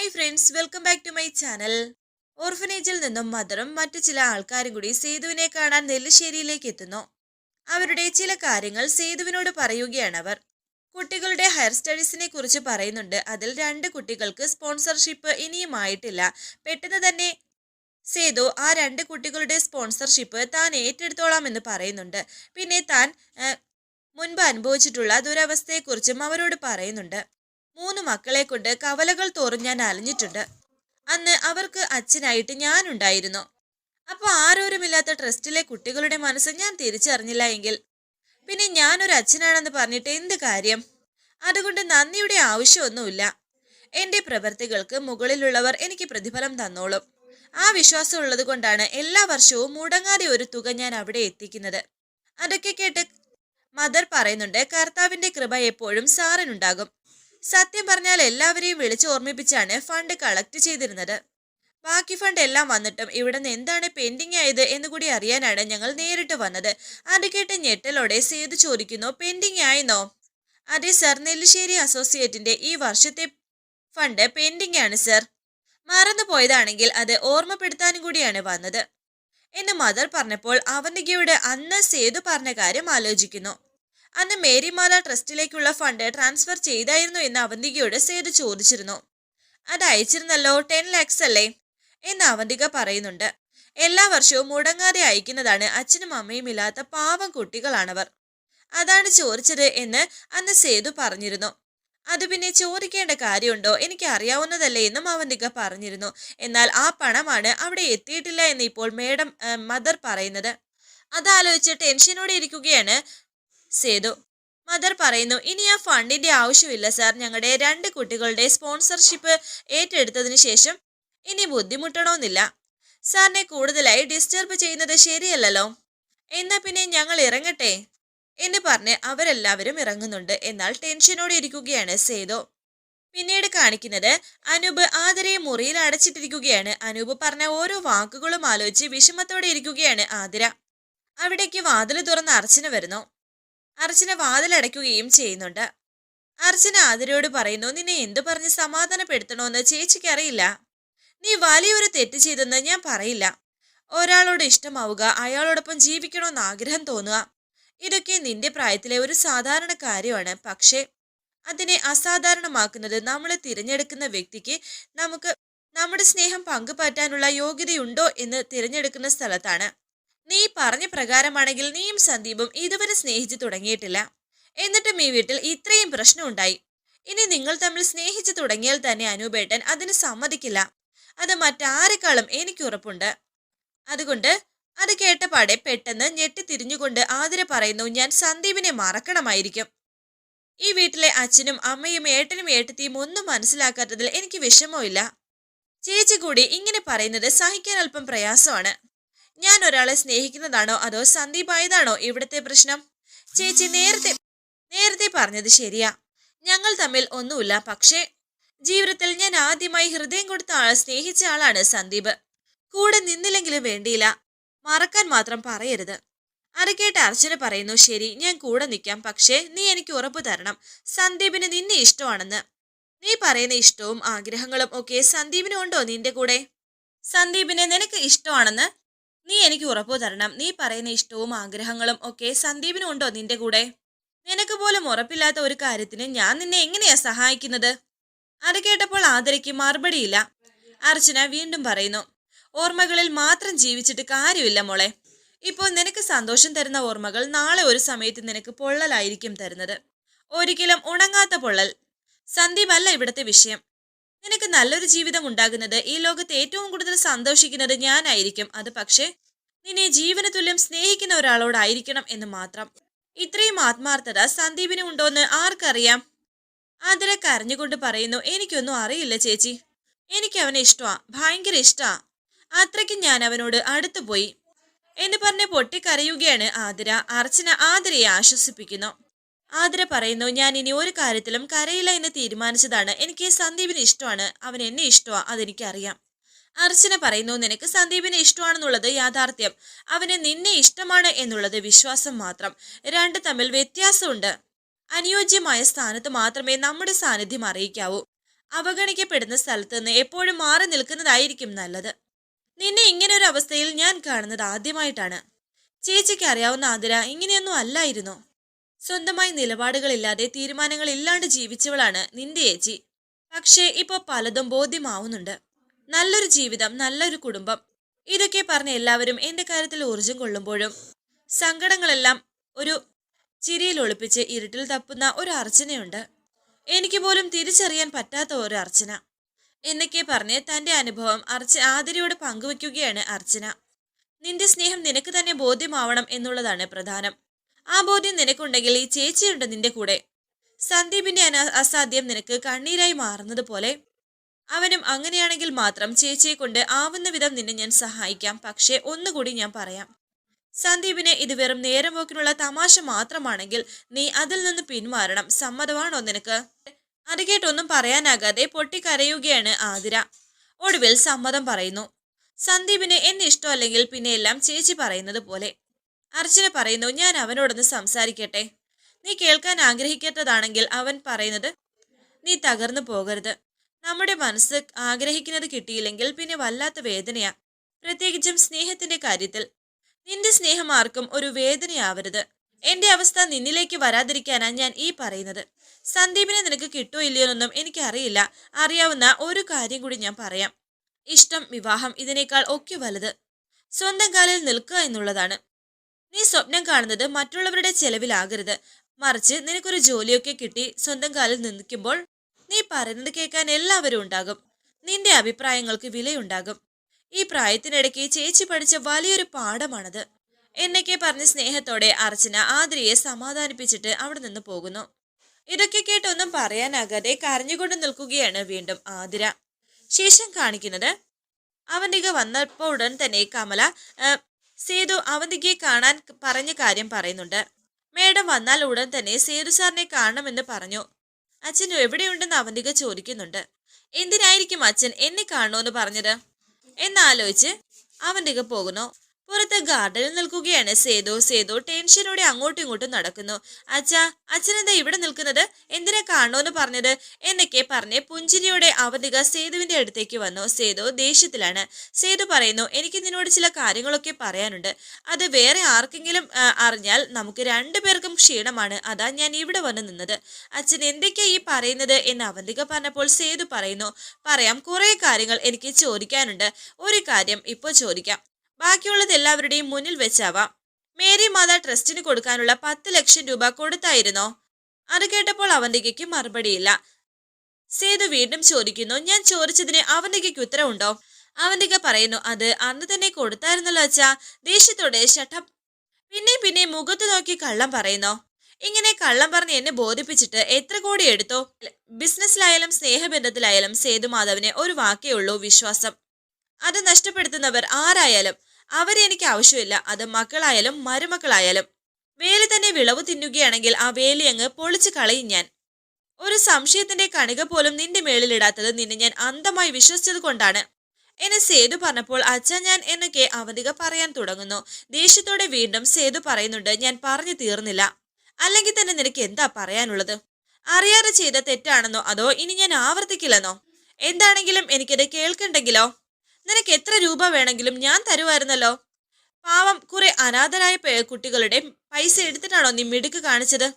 Hi friends welcome back to my channel ഓർഫനേജിൽ നിന്നും മദറും മറ്റു ചില ആൾക്കാരും കൂടി സേതുവിനെ കാണാൻ നെല്ലിശ്ശേരിയിലേക്ക് എത്തുന്നു. അവരുടെ ചില കാര്യങ്ങൾ സേതുവിനോട് പറയുകയാണ് അവർ. കുട്ടികളുടെ ഹയർ സ്റ്റഡീസിനെ കുറിച്ച് പറയുന്നുണ്ട്. അതിൽ രണ്ട് കുട്ടികൾക്ക് സ്പോൺസർഷിപ്പ് ഇനിയും ആയിട്ടില്ല പെട്ടെന്ന് തന്നെ സേതു ആ രണ്ട് കുട്ടികളുടെ സ്പോൺസർഷിപ്പ് താൻ ഏറ്റെടുത്തോളാം എന്ന് പറയുന്നുണ്ട്. പിന്നെ താൻ മുൻപ് അനുഭവിച്ചിട്ടുള്ള ദുരവസ്ഥയെക്കുറിച്ചും അവരോട് പറയുന്നുണ്ട്. മൂന്ന് മക്കളെ കൊണ്ട് കവലകൾ തോറും ഞാൻ അലഞ്ഞിട്ടുണ്ട്. അന്ന് അവർക്ക് അച്ഛനായിട്ട് ഞാനുണ്ടായിരുന്നു. അപ്പോൾ ആരോരുമില്ലാത്ത ട്രസ്റ്റിലെ കുട്ടികളുടെ മനസ്സ് ഞാൻ തിരിച്ചറിഞ്ഞില്ല എങ്കിൽ? പിന്നെ ഞാനൊരു അച്ഛനാണെന്ന് പറഞ്ഞിട്ട് എന്ത് കാര്യം? അതുകൊണ്ട് നന്ദിയുടെ ആവശ്യമൊന്നുമില്ല. എന്റെ പ്രവൃത്തികൾക്ക് മുകളിലുള്ളവർ എനിക്ക് പ്രതിഫലം തന്നോളും. ആ വിശ്വാസം ഉള്ളത് കൊണ്ടാണ് എല്ലാ വർഷവും മുടങ്ങാതെ ഒരു തുക ഞാൻ അവിടെ എത്തിക്കുന്നത്. അതൊക്കെ കേട്ട് മദർ പറയുന്നുണ്ട് കർത്താവിന്റെ കൃപ എപ്പോഴും സാറിനുണ്ടാകും സത്യം പറഞ്ഞാൽ എല്ലാവരെയും വിളിച്ചു ഓർമ്മിപ്പിച്ചാണ് ഫണ്ട് കളക്ട് ചെയ്തിരുന്നത്. ബാക്കി ഫണ്ട് എല്ലാം വന്നിട്ടും ഇവിടെ നിന്ന് എന്താണ് പെൻഡിങ് ആയത് എന്ന് കൂടി അറിയാനാണ് ഞങ്ങൾ നേരിട്ട് വന്നത്. അത് കേട്ട് ഞെട്ടലോടെ സേതു ചോദിക്കുന്നു പെൻഡിങ് ആയെന്നോ? അതെ സർ നെല്ലിശ്ശേരി അസോസിയേറ്റിന്റെ ഈ വർഷത്തെ ഫണ്ട് പെൻഡിങ് ആണ് സർ. മറന്നു പോയതാണെങ്കിൽ അത് ഓർമ്മപ്പെടുത്താനും കൂടിയാണ് വന്നത്. എന്ന് മദർ പറഞ്ഞപ്പോൾ അവന്തികയോട് അന്ന് സേതു പറഞ്ഞ കാര്യം ആലോചിക്കുന്നു. അന്ന് മേരിമാല ട്രസ്റ്റിലേക്കുള്ള ഫണ്ട് ട്രാൻസ്ഫർ ചെയ്തായിരുന്നു എന്ന് അവന്തികയോട് സേതു ചോദിച്ചിരുന്നു. അത് അയച്ചിരുന്നല്ലോ ടെൻ ലാക്സ് അല്ലേ? എന്ന് അവന്തിക പറയുന്നുണ്ട്. എല്ലാ വർഷവും മുടങ്ങാതെ അയക്കുന്നതാണ് അച്ഛനും അമ്മയും ഇല്ലാത്ത പാവം കുട്ടികളാണവർ. അതാണ് ചോദിച്ചത് എന്ന് അന്ന് സേതു പറഞ്ഞിരുന്നു. അത് പിന്നെ ചോദിക്കേണ്ട കാര്യമുണ്ടോ? എനിക്ക് അറിയാവുന്നതല്ലേ എന്നും അവന്തിക പറഞ്ഞിരുന്നു. എന്നാൽ ആ പണമാണ് അവിടെ എത്തിയിട്ടില്ല എന്ന് ഇപ്പോൾ മേഡം മദർ പറയുന്നത്. അതാലോചിച്ച് ടെൻഷനോടെ ഇരിക്കുകയാണ്. സേതു മദർ പറയുന്നു ഇനി ആ ഫണ്ടിന്റെ ആവശ്യമില്ല സാർ. ഞങ്ങളുടെ രണ്ട് കുട്ടികളുടെ സ്പോൺസർഷിപ്പ് ഏറ്റെടുത്തതിന് ശേഷം ഇനി ബുദ്ധിമുട്ടണമെന്നില്ല സാറിനെ കൂടുതലായി ഡിസ്റ്റർബ് ചെയ്യുന്നത് ശരിയല്ലല്ലോ. എന്നാ പിന്നെ ഞങ്ങൾ ഇറങ്ങട്ടെ? എന്ന് പറഞ്ഞ് അവരെല്ലാവരും ഇറങ്ങുന്നുണ്ട്. എന്നാൽ ടെൻഷനോടെ ഇരിക്കുകയാണ് സേതു. പിന്നീട് കാണിക്കുന്നത് അനൂപ് ആതിരയെ മുറിയിൽ അടച്ചിട്ടിരിക്കുകയാണ്. അനൂപ് പറഞ്ഞ ഓരോ വാക്കുകളും ആലോചിച്ച് വിഷമത്തോടെ ഇരിക്കുകയാണ് ആതിര. അവിടേക്ക് വാതിൽ തുറന്ന് അർച്ചന വരുന്നു. അർച്ചന വാതിലടയ്ക്കുകയും ചെയ്യുന്നുണ്ട്. അർച്ചന ആതിരയോട് പറയുന്നു നിന്നെ എന്തു പറഞ്ഞ് സമാധാനപ്പെടുത്തണോന്ന് ചേച്ചിക്ക് അറിയില്ല നീ വലിയൊരു തെറ്റ് ചെയ്തെന്ന് ഞാൻ പറയില്ല. ഒരാളോട് ഇഷ്ടമാവുക അയാളോടൊപ്പം ജീവിക്കണമെന്ന് ആഗ്രഹം തോന്നുക. ഇതൊക്കെ നിന്റെ പ്രായത്തിലെ ഒരു സാധാരണ കാര്യമാണ്. പക്ഷേ അതിനെ അസാധാരണമാക്കുന്നത് നമ്മൾ തിരഞ്ഞെടുക്കുന്ന വ്യക്തിക്ക് നമുക്ക് നമ്മുടെ സ്നേഹം പങ്കുപറ്റാനുള്ള യോഗ്യതയുണ്ടോ എന്ന് തിരഞ്ഞെടുക്കുന്ന സ്ഥലത്താണ്. നീ പറഞ്ഞ പ്രകാരമാണെങ്കിൽ നീയും സന്ദീപും ഇതുവരെ സ്നേഹിച്ചു തുടങ്ങിയിട്ടില്ല. എന്നിട്ടും ഈ വീട്ടിൽ ഇത്രയും പ്രശ്നം ഉണ്ടായി ഇനി നിങ്ങൾ തമ്മിൽ സ്നേഹിച്ചു തുടങ്ങിയാൽ തന്നെ അനൂപേട്ടൻ അതിന് സമ്മതിക്കില്ല. അത് മറ്റാരെക്കാളും എനിക്ക് ഉറപ്പുണ്ട്. അതുകൊണ്ട് അത് കേട്ടപാടെ പെട്ടെന്ന് ഞെട്ടി തിരിഞ്ഞുകൊണ്ട് ആതിര പറയുന്നു ഞാൻ സന്ദീപിനെ മറക്കണമായിരിക്കും. ഈ വീട്ടിലെ അച്ഛനും അമ്മയും ഏട്ടനും ഏട്ടത്തിയും ഒന്നും മനസ്സിലാക്കാത്തതിൽ എനിക്ക് വിഷമമില്ല ചേച്ചി കൂടി ഇങ്ങനെ പറയുന്നത് സഹിക്കാൻ അല്പം പ്രയാസമാണ്. ഞാൻ ഒരാളെ സ്നേഹിക്കുന്നതാണോ? അതോ സന്ദീപായതാണോ ഇവിടുത്തെ പ്രശ്നം? ചേച്ചി നേരത്തെ നേരത്തെ പറഞ്ഞത് ശരിയാ. ഞങ്ങൾ തമ്മിൽ ഒന്നുമില്ല. പക്ഷേ ജീവിതത്തിൽ ഞാൻ ആദ്യമായി ഹൃദയം കൊടുത്ത ആൾ സ്നേഹിച്ച ആളാണ് സന്ദീപ്. കൂടെ നിന്നില്ലെങ്കിലും വേണ്ടിയില്ല. മറക്കാൻ മാത്രം പറയരുത്. അരക്കേട്ട് അർച്ചന പറയുന്നു ശരി ഞാൻ കൂടെ നിൽക്കാം. പക്ഷേ നീ എനിക്ക് ഉറപ്പ് തരണം. സന്ദീപിന് നിന്നെ ഇഷ്ടമാണെന്ന്. നീ പറയുന്ന ഇഷ്ടവും ആഗ്രഹങ്ങളും ഒക്കെ സന്ദീപിനുണ്ടോ നിന്റെ കൂടെ? സന്ദീപിനെ നിനക്ക് ഇഷ്ടമാണെന്ന് നീ എനിക്ക് ഉറപ്പു തരണം. നീ പറയുന്ന ഇഷ്ടവും ആഗ്രഹങ്ങളും ഒക്കെ സന്ദീപിനും ഉണ്ടോ നിന്റെ കൂടെ? നിനക്ക് പോലും ഉറപ്പില്ലാത്ത ഒരു കാര്യത്തിന് ഞാൻ നിന്നെ എങ്ങനെയാ സഹായിക്കുന്നത്? അത് കേട്ടപ്പോൾ ആദരയ്ക്ക് മറുപടിയില്ല. അർച്ചന വീണ്ടും പറയുന്നു ഓർമ്മകളിൽ മാത്രം ജീവിച്ചിട്ട് കാര്യമില്ല മോളെ. ഇപ്പോൾ നിനക്ക് സന്തോഷം തരുന്ന ഓർമ്മകൾ നാളെ ഒരു സമയത്ത് നിനക്ക് പൊള്ളലായിരിക്കും തരുന്നത്. ഒരിക്കലും ഉണങ്ങാത്ത പൊള്ളൽ. സന്ദീപ് അല്ല ഇവിടുത്തെ വിഷയം. നിനക്ക് നല്ലൊരു ജീവിതം ഉണ്ടാകുന്നത് ഈ ലോകത്ത് ഏറ്റവും കൂടുതൽ സന്തോഷിക്കുന്നത് ഞാനായിരിക്കും. അത് പക്ഷേ നിന്നെ ജീവന തുല്യം സ്നേഹിക്കുന്ന ഒരാളോടായിരിക്കണം എന്ന് മാത്രം. ഇത്രയും ആത്മാർത്ഥത സന്ദീപിന് ഉണ്ടോന്ന് ആർക്കറിയാം? ആതിര കരഞ്ഞുകൊണ്ട് പറയുന്നു എനിക്കൊന്നും അറിയില്ല ചേച്ചി. എനിക്ക് അവനെ ഇഷ്ടമാ ഭയങ്കര ഇഷ്ടാ. അത്രയ്ക്ക് ഞാൻ അവനോട് അടുത്തു പോയി. എന്ന് പറഞ്ഞ് പൊട്ടിക്കരയുകയാണ് ആതിര. അർച്ചന ആതിരയെ ആശ്വസിപ്പിക്കുന്നു. ആതിര പറയുന്നു ഞാൻ ഇനി ഒരു കാര്യത്തിലും കരയില്ല എന്ന് തീരുമാനിച്ചതാണ്. എനിക്ക് സന്ദീപിന് ഇഷ്ടമാണ്. അവൻ എന്നെ ഇഷ്ടമാ അതെനിക്കറിയാം. അർച്ചന പറയുന്നു നിനക്ക് സന്ദീപിനെ ഇഷ്ടമാണെന്നുള്ളത് യാഥാർത്ഥ്യം. അവന് നിന്നെ ഇഷ്ടമാണ് എന്നുള്ളത് വിശ്വാസം മാത്രം. രണ്ട് തമ്മിൽ വ്യത്യാസമുണ്ട്. അനുയോജ്യമായ സ്ഥാനത്ത് മാത്രമേ നമ്മുടെ സാന്നിധ്യം അറിയിക്കാവൂ. അവഗണിക്കപ്പെടുന്ന സ്ഥലത്ത് നിന്ന് എപ്പോഴും മാറി നിൽക്കുന്നതായിരിക്കും നല്ലത്. നിന്നെ ഇങ്ങനെ ഒരു അവസ്ഥയിൽ ഞാൻ കാണുന്നത് ആദ്യമായിട്ടാണ്. ചേച്ചിക്ക് അറിയാവുന്ന ആതിര ഇങ്ങനെയൊന്നും അല്ലായിരുന്നു? സ്വന്തമായി നിലപാടുകളില്ലാതെ തീരുമാനങ്ങൾ ഇല്ലാണ്ട് ജീവിച്ചവളാണ് നിന്റെ ചേച്ചി പക്ഷേ ഇപ്പൊ പലതും ബോധ്യമാവുന്നുണ്ട്. നല്ലൊരു ജീവിതം നല്ലൊരു കുടുംബം. ഇതൊക്കെ പറഞ്ഞ എല്ലാവരും എന്റെ കാര്യത്തിൽ ഊർജം കൊള്ളുമ്പോഴും സങ്കടങ്ങളെല്ലാം ഒരു ചിരിയിൽ ഒളിപ്പിച്ച് ഇരുട്ടിൽ തപ്പുന്ന ഒരു അർച്ചനയുണ്ട്. എനിക്ക് പോലും തിരിച്ചറിയാൻ പറ്റാത്ത ഒരു അർച്ചന. എന്നൊക്കെ പറഞ്ഞ് തന്റെ അനുഭവം അർച്ച ആതിരയോട് പങ്കുവെക്കുകയാണ് അർച്ചന. നിന്റെ സ്നേഹം നിനക്ക് തന്നെ ബോധ്യമാവണം എന്നുള്ളതാണ് പ്രധാനം. ആ ബോധ്യം നിനക്കുണ്ടെങ്കിൽ ഈ ചേച്ചിയുണ്ട് നിന്റെ കൂടെ. സന്ദീപിന്റെ അന അസാധ്യം നിനക്ക് കണ്ണീരായി മാറുന്നത് പോലെ. അവനും അങ്ങനെയാണെങ്കിൽ മാത്രം ചേച്ചിയെ കൊണ്ട് ആവുന്ന വിധം നിന്നെ ഞാൻ സഹായിക്കാം. പക്ഷേ ഒന്നുകൂടി ഞാൻ പറയാം. സന്ദീപിനെ ഇത് വെറും നേരം പോക്കിനുള്ള തമാശ മാത്രമാണെങ്കിൽ നീ അതിൽ നിന്ന് പിന്മാറണം. സമ്മതമാണോ നിനക്ക്? അത് കേട്ടൊന്നും പറയാനാകാതെ പൊട്ടിക്കരയുകയാണ് ആതിര. ഒടുവിൽ സമ്മതം പറയുന്നു. സന്ദീപിന് എന്നിഷ്ടമല്ലെങ്കിൽ പിന്നെ എല്ലാം ചേച്ചി പറയുന്നത് പോലെ. അർച്ചന പറയുന്നു ഞാൻ അവനോടൊന്ന് സംസാരിക്കട്ടെ. നീ കേൾക്കാൻ ആഗ്രഹിക്കാത്തതാണെങ്കിൽ അവൻ പറയുന്നത് നീ തകർന്നു പോകരുത്. നമ്മുടെ മനസ്സ് ആഗ്രഹിക്കുന്നത് കിട്ടിയില്ലെങ്കിൽ പിന്നെ വല്ലാത്ത വേദനയാ. പ്രത്യേകിച്ചും സ്നേഹത്തിന്റെ കാര്യത്തിൽ. നിന്റെ സ്നേഹം ആർക്കും ഒരു വേദനയാവരുത്. എന്റെ അവസ്ഥ നിന്നിലേക്ക് വരാതിരിക്കാനാ ഞാൻ ഈ പറയുന്നത്. സന്ദീപിനെ നിനക്ക് കിട്ടോ ഇല്ലയോ എന്നൊന്നും എനിക്കറിയില്ല. അറിയാവുന്ന ഒരു കാര്യം കൂടി ഞാൻ പറയാം. ഇഷ്ടം വിവാഹം ഇതിനേക്കാൾ ഒക്കെ വലുത്. സ്വന്തം കാലിൽ നിൽക്കുക എന്നുള്ളതാണ്. നീ സ്വപ്നം കാണുന്നത് മറ്റുള്ളവരുടെ ചെലവിലാകരുത്. മറിച്ച് നിനക്കൊരു ജോലിയൊക്കെ കിട്ടി സ്വന്തം കാലിൽ നിൽക്കുമ്പോൾ നീ പറയുന്നത് കേൾക്കാൻ എല്ലാവരും ഉണ്ടാകും. നിന്റെ അഭിപ്രായങ്ങൾക്ക് വിലയുണ്ടാകും. ഈ പ്രായത്തിനിടയ്ക്ക് ചേച്ചി പഠിച്ച വലിയൊരു പാഠമാണത്. എന്നൊക്കെ പറഞ്ഞ് സ്നേഹത്തോടെ അർച്ചന ആതിരയെ സമാധാനിപ്പിച്ചിട്ട് അവിടെ നിന്ന് പോകുന്നു. ഇതൊക്കെ കേട്ടൊന്നും പറയാനാകാതെ കരഞ്ഞുകൊണ്ട് നിൽക്കുകയാണ് വീണ്ടും ആതിര. ശേഷം കാണിക്കുന്നത് അവന്റെ വന്നപ്പോൾ ഉടൻ തന്നെ കമല സേതു അവന്തികയെ കാണാൻ പറഞ്ഞ കാര്യം പറയുന്നുണ്ട്. മേഡം വന്നാൽ ഉടൻ തന്നെ സേതു സാറിനെ കാണണമെന്ന് പറഞ്ഞു. അച്ഛൻ എവിടെയുണ്ടെന്ന് അവന്തിക ചോദിക്കുന്നുണ്ട്. എന്തിനായിരിക്കും അച്ഛൻ എന്നെ കാണണമെന്ന് പറഞ്ഞത്? എന്നാലോചിച്ച് അവന്തിക പോകുന്നു. പുറത്ത് ഗാർഡനിൽ നിൽക്കുകയാണ്. സേതു സേതു ടെൻഷനോടെ അങ്ങോട്ടും ഇങ്ങോട്ടും നടക്കുന്നു. അച്ഛാ അച്ഛനെന്താ ഇവിടെ നിൽക്കുന്നത്? എന്തിനാ എന്ന് പറഞ്ഞത്? എന്നൊക്കെ പറഞ്ഞ് പുഞ്ചിരിയോടെ അവധിക സേതുവിന്റെ അടുത്തേക്ക് വന്നു. സേതു ദേഷ്യത്തിലാണ്. സേതു പറയുന്നു എനിക്ക് നിന്നോട് ചില കാര്യങ്ങളൊക്കെ പറയാനുണ്ട്. അത് വേറെ ആർക്കെങ്കിലും അറിഞ്ഞാൽ നമുക്ക് രണ്ടുപേർക്കും ക്ഷീണമാണ്. അതാ ഞാൻ ഇവിടെ വന്ന് നിന്നത്. അച്ഛൻ എന്തൊക്കെയാ ഈ പറയുന്നത്? എന്ന് അവന്തിക പറഞ്ഞപ്പോൾ സേതു പറയുന്നു പറയാം കുറെ കാര്യങ്ങൾ എനിക്ക് ചോദിക്കാനുണ്ട്. ഒരു കാര്യം ഇപ്പോൾ ചോദിക്കാം. ബാക്കിയുള്ളത് എല്ലാവരുടെയും മുന്നിൽ വെച്ചാവാം. മേരി മാതാ ട്രസ്റ്റിന് കൊടുക്കാനുള്ള പത്ത് ലക്ഷം രൂപ കൊടുത്തായിരുന്നോ? അത് കേട്ടപ്പോൾ അവന്തികയ്ക്ക് മറുപടിയില്ല. സേതു വീണ്ടും ചോദിക്കുന്നു ഞാൻ ചോദിച്ചതിന് അവന്തികയ്ക്ക് ഉത്തരവുണ്ടോ അവന്തിക പറയുന്നു അത് അന്ന് തന്നെ കൊടുത്തായിരുന്നല്ലോ അച്ഛാ. ദേഷ്യത്തോടെ ഷട്ടം പിന്നെ പിന്നെ മുഖത്ത് നോക്കി കള്ളം പറയുന്നോ. ഇങ്ങനെ കള്ളം പറഞ്ഞ് എന്നെ ബോധിപ്പിച്ചിട്ട് എത്ര കോടി എടുത്തോ? ബിസിനസ്സിലായാലും സ്നേഹബന്ധത്തിലായാലും സേതു മാധവിനെ ഒരു വാക്കേ ഉള്ളൂ വിശ്വാസം. അത് നഷ്ടപ്പെടുത്തുന്നവർ ആരായാലും അവരെ എനിക്ക് ആവശ്യമില്ല. അത് മക്കളായാലും മരുമക്കളായാലും. വേലി തന്നെ വിളവ് തിന്നുകയാണെങ്കിൽ ആ വേലി അങ്ങ് പൊളിച്ചു കളയും ഞാൻ. ഒരു സംശയത്തിന്റെ കണിക പോലും നിന്റെ മേളിലിടാത്തത് നിന്നെ ഞാൻ അന്ധമായി വിശ്വസിച്ചത് കൊണ്ടാണ്. എന്നെ സേതു പറഞ്ഞപ്പോൾ അച്ഛ ഞാൻ എന്നൊക്കെ അവധിക പറയാൻ തുടങ്ങുന്നു. ദേഷ്യത്തോടെ വീണ്ടും സേതു പറയുന്നുണ്ട് ഞാൻ പറഞ്ഞു തീർന്നില്ല. അല്ലെങ്കിൽ തന്നെ നിനക്ക് എന്താ പറയാനുള്ളത്? അറിയാതെ ചെയ്ത തെറ്റാണെന്നോ? അതോ ഇനി ഞാൻ ആവർത്തിക്കില്ലെന്നോ? എന്താണെങ്കിലും എനിക്കത് കേൾക്കണ്ടെങ്കിലോ? നിനക്ക് എത്ര രൂപ വേണമെങ്കിലും ഞാൻ തരുമായിരുന്നല്ലോ. പാവം കുറെ അനാഥരായ കുട്ടികളുടെ പൈസ എടുത്തിട്ടാണോ നീ മിടുക്ക് കാണിച്ചത്?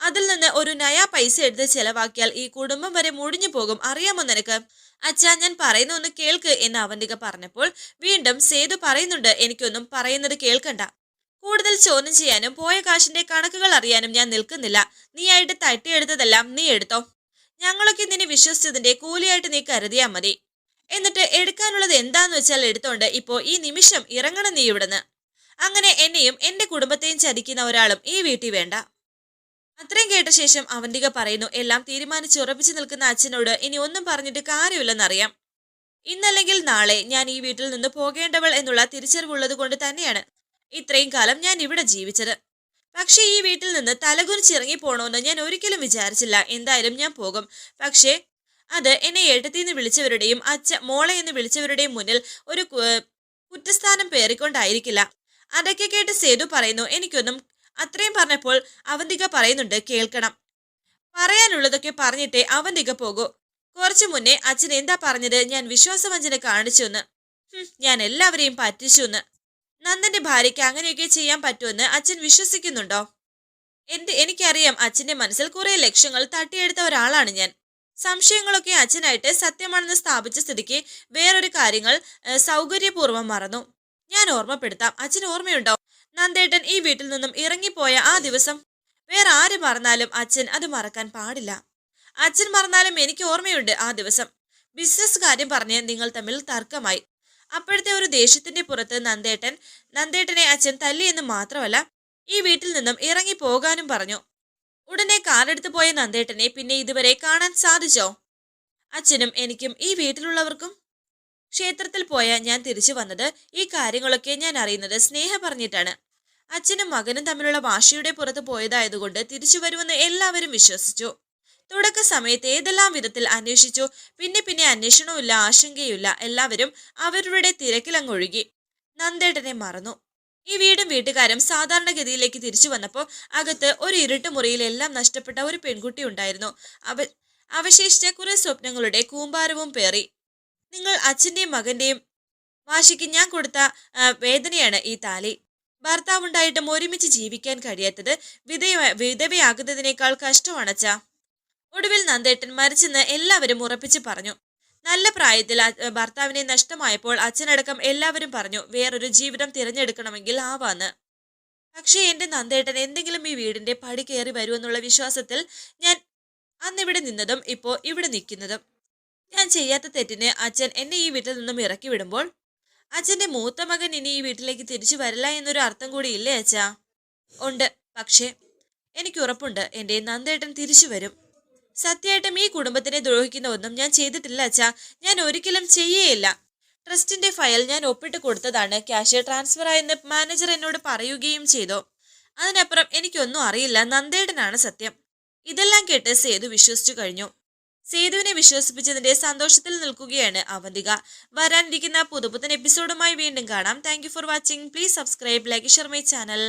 അതിൽ നിന്ന് ഒരു നയാ പൈസ എടുത്ത് ചെലവാക്കിയാൽ ഈ കുടുംബം വരെ മുടിഞ്ഞു പോകും അറിയാമോ നിനക്ക്? അച്ഛാ ഞാൻ പറയുന്ന ഒന്ന് കേൾക്ക് എന്ന് അവന്തിക പറഞ്ഞപ്പോൾ വീണ്ടും സേതു പറയുന്നുണ്ട് എനിക്കൊന്നും പറയുന്നത് കേൾക്കണ്ട. കൂടുതൽ ചോദ്യം ചെയ്യാനും പോയ കാശിന്റെ കണക്കുകൾ അറിയാനും ഞാൻ നിൽക്കുന്നില്ല. നീയായിട്ട് തട്ടിയെടുത്തതെല്ലാം നീ എടുത്തോ? ഞങ്ങളൊക്കെ നിന്നെ വിശ്വസിച്ചതിന്റെ കൂലിയായിട്ട് നീ കരുതിയാൽ മതി. എന്നിട്ട് എടുക്കാനുള്ളത് എന്താന്ന് വെച്ചാൽ എടുത്തോണ്ട് ഇപ്പോ ഈ നിമിഷം ഇറങ്ങണം നീ ഇവിടുന്ന്. അങ്ങനെ എന്നെയും എന്റെ കുടുംബത്തെയും ചതിക്കുന്ന ഒരാളും ഈ വീട്ടിൽ വേണ്ട. അത്രയും കേട്ട ശേഷം അവന്തിക പറയുന്നു എല്ലാം തീരുമാനിച്ച് ഉറപ്പിച്ചു നിൽക്കുന്ന അച്ഛനോട് ഇനി ഒന്നും പറഞ്ഞിട്ട് കാര്യമില്ലെന്നറിയാം. ഇന്നല്ലെങ്കിൽ നാളെ ഞാൻ ഈ വീട്ടിൽ നിന്ന് പോകേണ്ടവൾ എന്നുള്ള തിരിച്ചറിവുള്ളത് കൊണ്ട് തന്നെയാണ് ഇത്രയും കാലം ഞാൻ ഇവിടെ ജീവിച്ചത്. പക്ഷേ ഈ വീട്ടിൽ നിന്ന് തലകുറിച്ചിറങ്ങി പോണോന്ന് ഞാൻ ഒരിക്കലും വിചാരിച്ചില്ല. എന്തായാലും ഞാൻ പോകും. പക്ഷേ അത് എന്നെ ഏട്ടത്തിന്ന് വിളിച്ചവരുടെയും അച്ഛ മോളെ എന്ന് വിളിച്ചവരുടെയും മുന്നിൽ ഒരു കുറ്റസ്ഥാനം പേറിക്കൊണ്ടായിരിക്കില്ല. അതൊക്കെ കേട്ട് സേതു പറയുന്നു എനിക്കൊന്നും അത്രയും പറഞ്ഞപ്പോൾ അവന്തിക പറയുന്നുണ്ട് കേൾക്കണം. പറയാനുള്ളതൊക്കെ പറഞ്ഞിട്ടേ അവന്തിക പോകൂ. കുറച്ചു മുന്നേ അച്ഛൻ എന്താ പറഞ്ഞത് ഞാൻ വിശ്വാസവഞ്ചന കാണിച്ചു എന്ന് ഞാൻ എല്ലാവരെയും പറ്റിച്ചു എന്ന് നന്ദന്റെ ഭാര്യയ്ക്ക് അങ്ങനെയൊക്കെ ചെയ്യാൻ പറ്റുമെന്ന് അച്ഛൻ വിശ്വസിക്കുന്നുണ്ടോ? എന്റെ എനിക്കറിയാം അച്ഛന്റെ മനസ്സിൽ കുറെ ലക്ഷ്യങ്ങൾ തട്ടിയെടുത്ത ഒരാളാണ് ഞാൻ. സംശയങ്ങളൊക്കെ അച്ഛനായിട്ട് സത്യമാണെന്ന് സ്ഥാപിച്ച സ്ഥിതിക്ക് വേറൊരു കാര്യങ്ങൾ സൗകര്യപൂർവം മറന്നു. ഞാൻ ഓർമ്മപ്പെടുത്താം. അച്ഛൻ ഓർമ്മയുണ്ടോ? നന്ദേട്ടൻ ഈ വീട്ടിൽ നിന്നും ഇറങ്ങിപ്പോയ ആ ദിവസം. വേറെ ആര് മറന്നാലും അച്ഛൻ അത് മറക്കാൻ പാടില്ല. അച്ഛൻ മറന്നാലും എനിക്ക് ഓർമ്മയുണ്ട് ആ ദിവസം. ബിസിനസ് കാര്യം പറഞ്ഞ് നിങ്ങൾ തമ്മിൽ തർക്കമായി. അപ്പോഴത്തെ ഒരു ദേഷ്യത്തിന്റെ പുറത്ത് നന്ദേട്ടൻ നന്ദേട്ടനെ അച്ഛൻ തല്ലിയെന്ന് മാത്രമല്ല ഈ വീട്ടിൽ നിന്നും ഇറങ്ങി പോകാനും പറഞ്ഞു. ഉടനെ കാറെടുത്ത് പോയ നന്ദേട്ടനെ പിന്നെ ഇതുവരെ കാണാൻ സാധിച്ചോ? അച്ഛനും എനിക്കും ഈ വീട്ടിലുള്ളവർക്കും? ക്ഷേത്രത്തിൽ പോയ ഞാൻ തിരിച്ചു വന്നത് ഈ കാര്യങ്ങളൊക്കെ ഞാൻ അറിയുന്നത് സ്നേഹ പറഞ്ഞിട്ടാണ്. അച്ഛനും മകനും തമ്മിലുള്ള വാശിയുടെ പുറത്ത് പോയതായതുകൊണ്ട് തിരിച്ചു വരുമെന്ന് എല്ലാവരും വിശ്വസിച്ചു. തുടക്ക സമയത്ത് ഏതെല്ലാം വിധത്തിൽ അന്വേഷിച്ചു പിന്നെ പിന്നെ അന്വേഷണവുമില്ല ആശങ്കയുമില്ല എല്ലാവരും അവരുടെ തിരക്കിലങ്ങൊഴുകി. നന്ദേട്ടനെ മറന്നു. ഈ വീടും വീട്ടുകാരും സാധാരണഗതിയിലേക്ക് തിരിച്ചു വന്നപ്പോൾ അകത്ത് ഒരു ഇരുട്ട് മുറിയിലെല്ലാം നഷ്ടപ്പെട്ട ഒരു പെൺകുട്ടി ഉണ്ടായിരുന്നു. അവ അവശേഷിച്ച കുറെ സ്വപ്നങ്ങളുടെ കൂമ്പാരവും പേറി. നിങ്ങൾ അച്ഛന്റെയും മകന്റെയും വാശിക്ക് ഞാൻ കൊടുത്ത വേദനയാണ് ഈ താലി. ഭർത്താവുണ്ടായിട്ടും ഒരുമിച്ച് ജീവിക്കാൻ കഴിയാത്തത് വിധവ വിധവയാകുന്നതിനേക്കാൾ കഷ്ടമാണച്ച. ഒടുവിൽ നന്ദേട്ടൻ മരിച്ചെന്ന് എല്ലാവരും ഉറപ്പിച്ചു പറഞ്ഞു. നല്ല പ്രായത്തിൽ ഭർത്താവിനെ നഷ്ടമായപ്പോൾ അച്ഛനടക്കം എല്ലാവരും പറഞ്ഞു വേറൊരു ജീവിതം തിരഞ്ഞെടുക്കണമെങ്കിൽ ആവാന്ന്. പക്ഷേ എന്റെ നന്ദേട്ടൻ എന്തെങ്കിലും ഈ വീടിന്റെ പടി കയറി വരുമെന്നുള്ള വിശ്വാസത്തിൽ ഞാൻ അന്നിവിടെ നിന്നതും ഇപ്പോ ഇവിടെ നിൽക്കുന്നതും. ഞാൻ ചെയ്യാത്ത തെറ്റിന് അച്ഛൻ എന്നെ ഈ വീട്ടിൽ നിന്നും ഇറക്കി വിടുമ്പോൾ അച്ഛന്റെ മൂത്ത മകൻ ഇനി ഈ വീട്ടിലേക്ക് തിരിച്ചു വരില്ല എന്നൊരു അർത്ഥം കൂടി ഇല്ലേ അച്ഛാ? ഉണ്ട്. പക്ഷേ എനിക്ക് ഉറപ്പുണ്ട് എന്റെ നന്ദേട്ടൻ തിരിച്ചു വരും. സത്യമായിട്ടും ഈ കുടുംബത്തിനെ ദ്രോഹിക്കുന്ന ഒന്നും ഞാൻ ചെയ്തിട്ടില്ല അച്ഛാ. ഞാൻ ഒരിക്കലും ചെയ്യേയില്ല. ട്രസ്റ്റിന്റെ ഫയൽ ഞാൻ ഒപ്പിട്ട് കൊടുത്തതാണ്. ക്യാഷ് ട്രാൻസ്ഫർ ആയെന്ന് മാനേജർ എന്നോട് പറയുകയും ചെയ്തു. അതിനപ്പുറം എനിക്കൊന്നും അറിയില്ല. നന്ദേടനാണ് സത്യം. ഇതെല്ലാം കേട്ട് സേതു വിശ്വസിച്ചു കഴിഞ്ഞു. സേതുവിനെ വിശ്വസിപ്പിച്ചതിന്റെ സന്തോഷത്തിൽ നിൽക്കുകയാണ് അവന്തിക. വരാനിരിക്കുന്ന പുതുപുത്തൻ എപ്പിസോഡുമായി വീണ്ടും കാണാം. Thank for watching. Please subscribe like share my channel.